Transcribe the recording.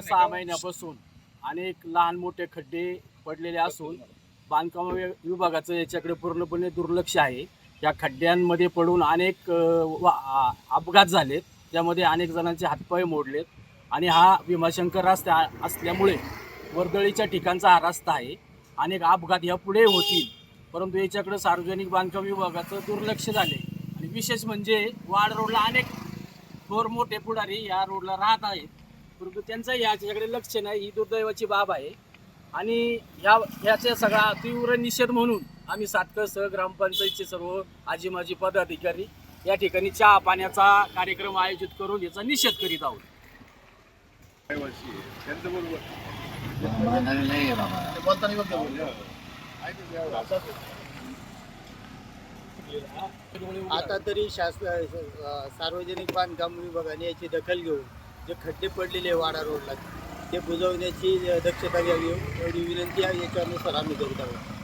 सहा महिन्यापासून. अनेक लहान मोठे खड्डे पडलेले असून बांधकाम विभागाचं याच्याकडे पूर्णपणे दुर्लक्ष आहे. या खड्ड्यांमध्ये पडून अनेक अपघात झालेत. त्यामध्ये अनेक जणांचे हातपाय मोडलेत. आणि हा भीमाशंकर रस्ता असल्यामुळे वर्दळीच्या ठिकाणचा हा रस्ता आहे. अनेक अपघात यापुढे होतील. परंतु याच्याकडे सार्वजनिक बांधकाम विभागाचं दुर्लक्ष झाले आणि विशेष म्हणजे वाड रोडला अनेक थोर मोठे पुढारी या रोडला राहत आहेत. परंतु त्यांचं याच्याकडे लक्ष नाही. ही दुर्दैवाची बाब आहे. आणि ह्या ह्याचा सगळा तीव्र निषेध म्हणून आम्ही सातकसह ग्रामपंचायतचे सर्व आजी माजी पदाधिकारी या ठिकाणी चहा पाण्याचा कार्यक्रम आयोजित करून याचा निषेध करीत आहोत. आता तरी शासन सार्वजनिक बांधकाम विभागाने याची दखल घेऊन जे खड्डे पडलेले वाडा रोडला ते बुजवण्याची दक्षता घ्यावी एवढी विनंती आहे. याच्यानुसार आम्ही करीत आहोत.